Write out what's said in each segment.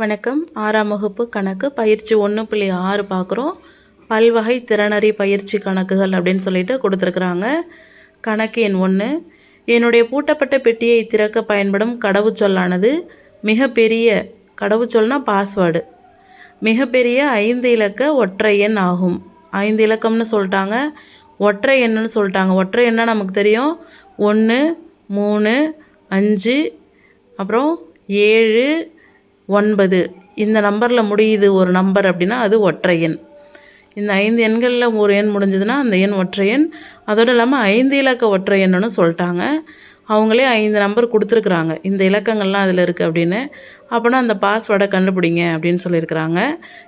வணக்கம். ஆறாம் வகுப்பு கணக்கு பயிற்சி ஒன்று புள்ளி ஆறு பார்க்குறோம் பல்வகை திறனறி பயிற்சி கணக்குகள் அப்படின்னு சொல்லிட்டு கொடுத்துருக்குறாங்க. கணக்கு எண் ஒன்று என்னுடைய பூட்டப்பட்ட பெட்டியை திறக்க பயன்படும் கடவுச்சொல்லானது மிகப்பெரிய கடவுச்சொல்னால் பாஸ்வேர்டு மிகப்பெரிய ஐந்து இலக்க ஒற்றை எண் ஆகும். ஐந்து இலக்கம்னு சொல்லிட்டாங்க. ஒற்றை எண்ணுன்னு சொல்லிட்டாங்க. ஒற்றை எண்ணா நமக்கு தெரியும். ஒன்று மூணு அஞ்சு அப்புறம் ஏழு ஒன்பது. இந்த நம்பரில் முடியுது ஒரு நம்பர் அப்படின்னா அது ஒற்றை எண். இந்த ஐந்து எண்களில் ஒரு எண் முடிஞ்சதுன்னா அந்த எண் ஒற்றை எண். அதோடு இல்லாமல் ஐந்து இலக்க ஒற்றை எண்ணுன்னு சொல்லிட்டாங்க. அவங்களே ஐந்து நம்பர் கொடுத்துருக்குறாங்க. இந்த இலக்கங்கள்லாம் அதில் இருக்குது அப்படின்னு. அப்போனா அந்த பாஸ்வேர்டை கண்டுபிடிங்க அப்படின்னு சொல்லியிருக்கிறாங்க.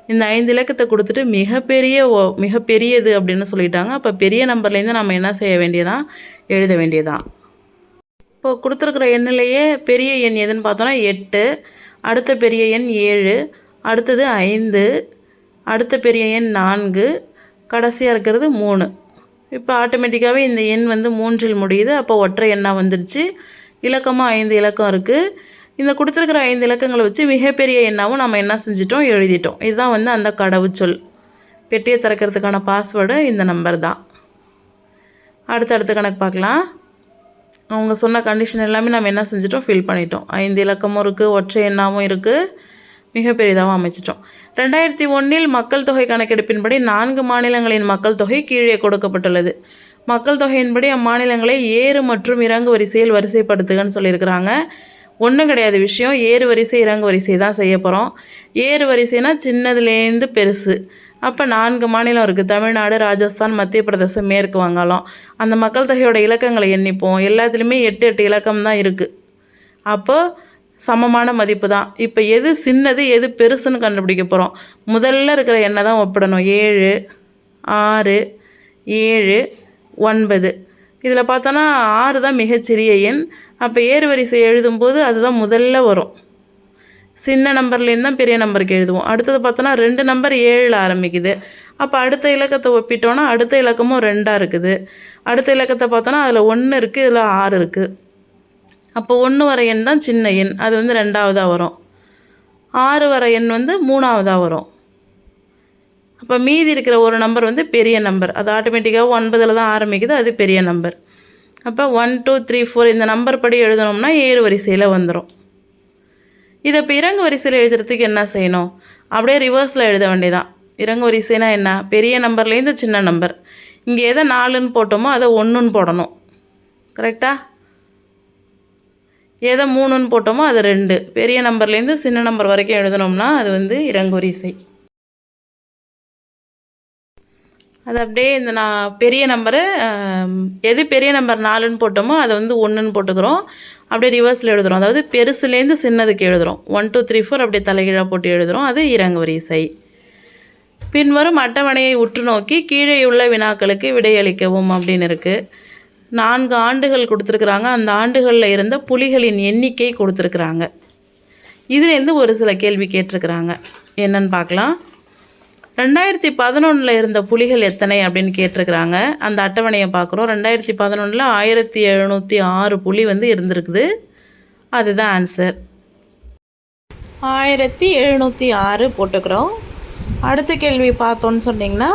இந்த ஐந்து இலக்கத்தை கொடுத்துட்டு மிகப்பெரிய ஓ மிகப்பெரியது அப்படின்னு சொல்லிட்டாங்க. அப்போ பெரிய நம்பர்லேருந்து நம்ம என்ன செய்ய வேண்டியதான் எழுத வேண்டியதான் இப்போ கொடுத்துருக்குற எண்ணிலேயே பெரிய எண் எதுன்னு பார்த்தோன்னா எட்டு அடுத்த பெரிய எண் ஏழு அடுத்தது ஐந்து அடுத்த பெரிய எண் நான்கு கடைசியாக இருக்கிறது மூணு. இப்போ ஆட்டோமேட்டிக்காகவே இந்த எண் வந்து மூன்றில் முடியுது. அப்போ ஒற்றை எண்ணாக வந்துருச்சு. இலக்கமாக ஐந்து இலக்கம் இருக்குது இந்த கொடுத்துருக்குற ஐந்து இலக்கங்களை வச்சு மிகப்பெரிய எண்ணாவும் நம்ம என்ன செஞ்சிட்டோம்? எழுதிட்டோம். இதுதான் வந்து அந்த கடவுச்சொல். பெட்டியை திறக்கிறதுக்கான பாஸ்வேர்டு இந்த நம்பர் தான். அடுத்த அடுத்த கணக்கு பார்க்கலாம். அவங்க சொன்ன கண்டிஷன் எல்லாமே நம்ம என்ன செஞ்சிட்டோம்? ஃபில் பண்ணிட்டோம். ஐந்து இலக்கமும் இருக்குது ஒற்றை எண்ணாவும் இருக்குது மிக அமைச்சிட்டோம். ரெண்டாயிரத்தி ஒன்றில் மக்கள் தொகை கணக்கெடுப்பின்படி நான்கு மாநிலங்களின் மக்கள் தொகை கீழே கொடுக்கப்பட்டுள்ளது. மக்கள் தொகையின்படி அம்மாநிலங்களை ஏறு மற்றும் இறங்கு வரிசையில் வரிசைப்படுத்துகன்னு சொல்லியிருக்கிறாங்க. ஒன்றும் கிடையாது விஷயம். ஏறு வரிசை இறங்கு வரிசை தான் செய்ய போகிறோம் ஏறு வரிசைனா சின்னதுலேருந்து பெருசு. அப்போ நான்கு மாநிலம் இருக்குது தமிழ்நாடு ராஜஸ்தான் மத்திய பிரதேசம் மேற்கு வங்காளம். அந்த மக்கள் தொகையோட இலக்கங்களை எண்ணிப்போம். எல்லாத்துலேயுமே எட்டு எட்டு இலக்கம் தான் இருக்குது அப்போ சமமான மதிப்பு தான். இப்போ எது சின்னது எது பெருசுன்னு கண்டுபிடிக்க போகிறோம் முதல்ல இருக்கிற எண்ணை தான் ஒப்பிடணும். ஏழு ஆறு ஏழு ஒன்பது. இதில் பார்த்தோன்னா ஆறு தான் மிகச்சிறிய எண். அப்போ ஏறு வரிசை எழுதும்போது அதுதான் முதல்ல வரும். சின்ன நம்பர்லேருந்து தான் பெரிய நம்பருக்கு எழுதுவோம். அடுத்தது பார்த்தோன்னா ரெண்டு நம்பர் ஏழில் ஆரம்பிக்குது. அப்போ அடுத்த இலக்கத்தை ஒப்பிட்டோன்னா அடுத்த இலக்கமும் ரெண்டாக இருக்குது. அடுத்த இலக்கத்தை பார்த்தோன்னா அதில் ஒன்று இருக்குது இதில் ஆறு இருக்குது அப்போ ஒன்று வர எண் தான் சின்ன எண். அது வந்து ரெண்டாவதாக வரும். ஆறு வர எண் வந்து மூணாவதாக வரும். அப்போ மீதி இருக்கிற ஒரு நம்பர் வந்து பெரிய நம்பர். அது ஆட்டோமேட்டிக்காக ஒன்பதில் தான் ஆரம்பிக்குது அது பெரிய நம்பர். அப்போ ஒன் டூ த்ரீ ஃபோர் இந்த நம்பர் படி எழுதணும்னா ஏறு வரிசையில் வந்துடும் இதை இப்போ இறங்கு வரிசையில் எழுதுறதுக்கு என்ன செய்யணும்? அப்படியே ரிவர்ஸில் எழுத வேண்டியதான் இறங்கு வரிசைனா என்ன? பெரிய நம்பர்லேருந்து சின்ன நம்பர் இங்கே எதை நாலுன்னு போட்டோமோ அதை ஒன்றுன்னு போடணும். கரெக்டாக எதை மூணுன்னு போட்டோமோ அது ரெண்டு. பெரிய நம்பர்லேருந்து சின்ன நம்பர் வரைக்கும் எழுதணும்னா அது வந்து இறங்கு வரிசை அது அப்படியே இந்த நான் பெரிய நம்பரு எது பெரிய நம்பர் நாலுன்னு போட்டோமோ அதை வந்து ஒன்றுன்னு போட்டுக்கிறோம். அப்படியே ரிவர்ஸில் எழுதுகிறோம் அதாவது பெருசுலேருந்து சின்னதுக்கு எழுதுகிறோம் ஒன் டூ த்ரீ ஃபோர் அப்படியே தலைகீழாக போட்டு எழுதுகிறோம் அது இறங்கு வரிசை பின்வரும் அட்டவணையை உற்று நோக்கி கீழே உள்ள வினாக்களுக்கு விடையளிக்கவும் அப்படின்னு இருக்குது நான்கு ஆண்டுகள் கொடுத்துருக்குறாங்க. அந்த ஆண்டுகளில் இருந்த புலிகளின் எண்ணிக்கை கொடுத்துருக்குறாங்க. இதுலேருந்து ஒரு சில கேள்வி கேட்டிருக்கிறாங்க. என்னன்னு பார்க்கலாம். ரெண்டாயிரத்தி பதினொன்றில் இருந்த புலிகள் எத்தனை அப்படின்னு கேட்டிருக்கிறாங்க. அந்த அட்டவணையை பார்க்குறோம். ரெண்டாயிரத்தி பதினொன்றில் ஆயிரத்தி எழுநூற்றி ஆறு புலி வந்து இருந்திருக்குது. அதுதான் ஆன்சர் ஆயிரத்தி எழுநூற்றி ஆறு போட்டுக்கிறோம். அடுத்த கேள்வி பார்த்தோன்னு சொன்னிங்கன்னா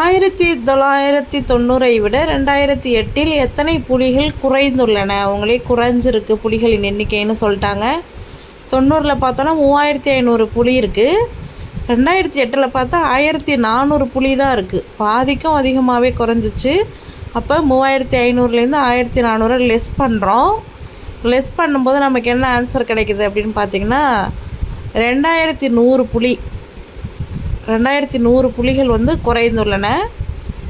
ஆயிரத்தி தொள்ளாயிரத்தி தொண்ணூறை விட ரெண்டாயிரத்தி எட்டில் எத்தனை புலிகள் குறைந்துள்ளன? அவங்களே குறைஞ்சிருக்கு புலிகளின் எண்ணிக்கைன்னு சொல்லிட்டாங்க. தொண்ணூறில் பார்த்தோன்னா மூவாயிரத்தி ஐநூறு புலி இருக்குது ரெண்டாயிரத்தி எட்டில் பார்த்தா ஆயிரத்தி நானூறு புலி தான் இருக்குது பாதிக்கும் அதிகமாகவே குறைஞ்சிச்சு. அப்போ மூவாயிரத்தி ஐநூறுலேருந்து ஆயிரத்தி நானூறு லெஸ் பண்ணுறோம் லெஸ் பண்ணும்போது நமக்கு என்ன ஆன்சர் கிடைக்குது அப்படின்னு பார்த்தீங்கன்னா ரெண்டாயிரத்தி நூறு புலி ரெண்டாயிரத்தி நூறு புலிகள் வந்து குறைந்துள்ளன.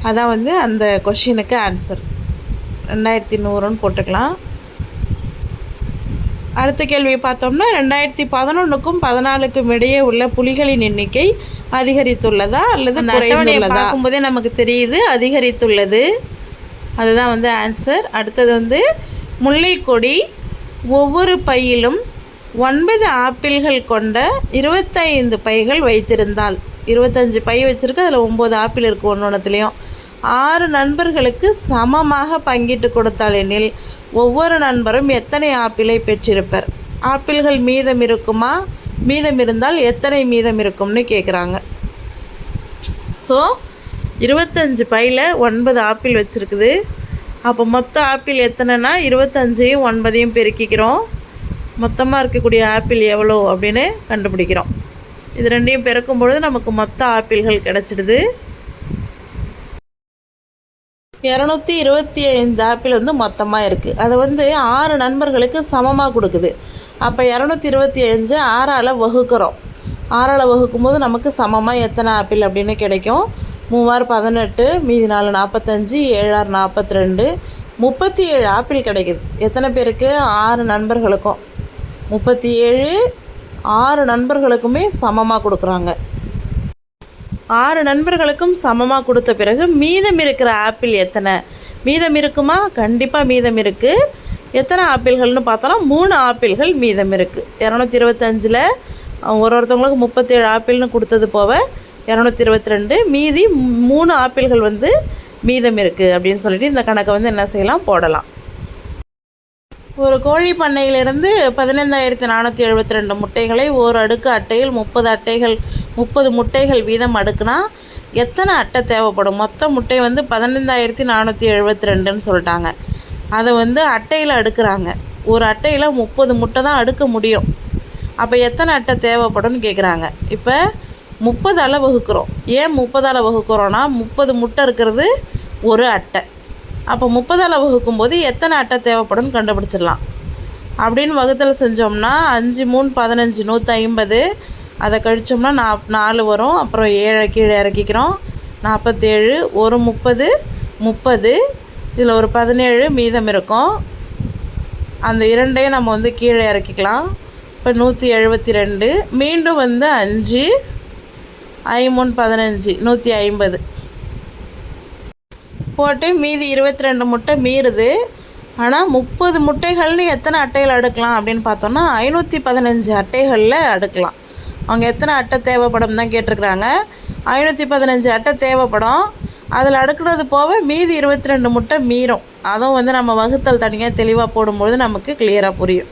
அதான் வந்து அந்த கொஷினுக்கு ஆன்சர் ரெண்டாயிரத்தி நூறுன்னு போட்டுக்கலாம். அடுத்த கேள்வியை பார்த்தோம்னா ரெண்டாயிரத்தி பதினொன்றுக்கும் பதினாலுக்கும் இடையே உள்ள புலிகளின் எண்ணிக்கை அதிகரித்துள்ளதா அல்லது குறைந்துள்ளதா? பார்க்கும்போதே நமக்கு தெரியுது அதிகரித்துள்ளது. அதுதான் வந்து ஆன்சர் அடுத்தது வந்து முல்லைக்கொடி ஒவ்வொரு பையிலும் ஒன்பது ஆப்பிள்கள் கொண்ட இருபத்தைந்து பைகள் வைத்திருந்தால் இருபத்தஞ்சி பை வச்சுருக்கு அதில் ஒம்பது ஆப்பிள் இருக்குது ஒன்று ஒன்றுத்துலேயும் ஆறு நண்பர்களுக்கு சமமாக பங்கிட்டு கொடுத்தால் எனில் ஒவ்வொரு நண்பரும் எத்தனை ஆப்பிளை பெற்றிருப்பர்? ஆப்பிள்கள் மீதம் இருக்குமா? மீதம் இருந்தால் எத்தனை மீதம் இருக்கும்னு கேட்குறாங்க ஸோ இருபத்தஞ்சு பையில் ஒன்பது ஆப்பிள் வச்சுருக்குது. அப்போ மொத்த ஆப்பிள் எத்தனைனா இருபத்தஞ்சையும் ஒன்பதையும் பெருக்கிக்கிறோம். மொத்தமாக இருக்கக்கூடிய ஆப்பிள் எவ்வளோ அப்படின்னு கண்டுபிடிக்கிறோம். இது ரெண்டையும் பெருக்கும் பொழுது நமக்கு மொத்த ஆப்பிள்கள் கிடச்சிடுது. இரநூத்தி இருபத்தி ஐந்து ஆப்பிள் வந்து மொத்தமாக இருக்குது அதை வந்து ஆறு நண்பர்களுக்கு சமமாக கொடுக்குது. அப்போ இரநூத்தி இருபத்தி அஞ்சு ஆறால் வகுக்கிறோம். ஆறால் வகுக்கும் போது நமக்கு சமமாக எத்தனை ஆப்பிள் அப்படின்னு கிடைக்கும்? மூவாறு பதினெட்டு மீதி நாலு நாற்பத்தஞ்சு ஏழாறு நாற்பத்தி ரெண்டு முப்பத்தி ஏழு ஆப்பிள் கிடைக்குது. எத்தனை பேருக்கு? ஆறு நண்பர்களுக்கும். முப்பத்தி ஏழு ஆறு நண்பர்களுக்குமே சமமாக கொடுக்குறாங்க. ஆறு நண்பர்களுக்கும் சமமாக கொடுத்த பிறகு மீதம் இருக்கிற ஆப்பிள் எத்தனை? மீதம் இருக்குமா? கண்டிப்பாக மீதம் இருக்குது எத்தனை ஆப்பிள்கள்னு பார்த்தோன்னா மூணு ஆப்பிள்கள் மீதம் இருக்குது இரநூத்தி இருபத்தஞ்சில் ஒரு ஒருத்தவங்களுக்கு முப்பத்தேழு ஆப்பிள்னு கொடுத்தது போக இரநூத்தி இருபத்தி ரெண்டு மீதி மூணு ஆப்பிள்கள் வந்து மீதம் இருக்குது அப்படின்னு சொல்லிட்டு இந்த கணக்கை வந்து என்ன செய்யலாம்? போடலாம். ஒரு கோழி பண்ணையிலிருந்து பதினைந்தாயிரத்தி நானூற்றி எழுபத்தி ரெண்டு முட்டைகளை ஒரு அடுக்கு அட்டையில் முப்பது அட்டைகள் முப்பது முட்டைகள் வீதம் அடுக்குனா எத்தனை அட்டை தேவைப்படும்? மொத்த முட்டை வந்து பதினைந்தாயிரத்தி நானூற்றி எழுபத்தி ரெண்டுன்னு சொல்லிட்டாங்க. அதை வந்து அட்டையில் அடுக்கிறாங்க. ஒரு அட்டையில் முப்பது முட்டை தான் அடுக்க முடியும். அப்போ எத்தனை அட்டை தேவைப்படும்னு கேட்குறாங்க இப்போ முப்பதால் வகுக்கிறோம். ஏன் முப்பதால் வகுக்கிறோன்னா முப்பது முட்டை இருக்கிறது ஒரு அட்டை. அப்போ முப்பதால் வகுக்கும்போது எத்தனை அட்டை தேவைப்படும்னு கண்டுபிடிச்சிடலாம். அப்படின்னு வகுத்தல் செஞ்சோம்னா அஞ்சு மூணு பதினஞ்சு நூற்றி ஐம்பது அதை கழித்தோம்னா நா நாலு வரும். அப்புறம் ஏழை கீழே இறக்கிக்கிறோம். நாற்பத்தேழு ஒரு முப்பது முப்பது. இதில் ஒரு பதினேழு மீதம் இருக்கும். அந்த இரண்டையும் நம்ம வந்து கீழே இறக்கிக்கலாம். இப்போ நூற்றி எழுபத்தி ரெண்டு மீண்டும் வந்து அஞ்சு. ஐமூணு பதினஞ்சு. நூற்றி ஐம்பது. போட்டு மீதி இருபத்தி ரெண்டு முட்டை மீறுது. ஆனால் முப்பது முட்டைகள்னு எத்தனை அட்டைகள் அடுக்கலாம் அப்படின்னு பார்த்தோன்னா ஐநூற்றி பதினஞ்சு அட்டைகளில் அடுக்கலாம். அவங்க எத்தனை அட்டை தேவைப்படும் தான் கேட்டிருக்கிறாங்க. ஐநூற்றி பதினஞ்சு அட்டை தேவைப்படும். அதில் அடுக்கிறது போக மீதி இருபத்தி ரெண்டு முட்டை மீறும். அதுவும் வந்து நம்ம வகுத்தல் தனியாக தெளிவாக போடும்பொழுது நமக்கு கிளியராக புரியும்.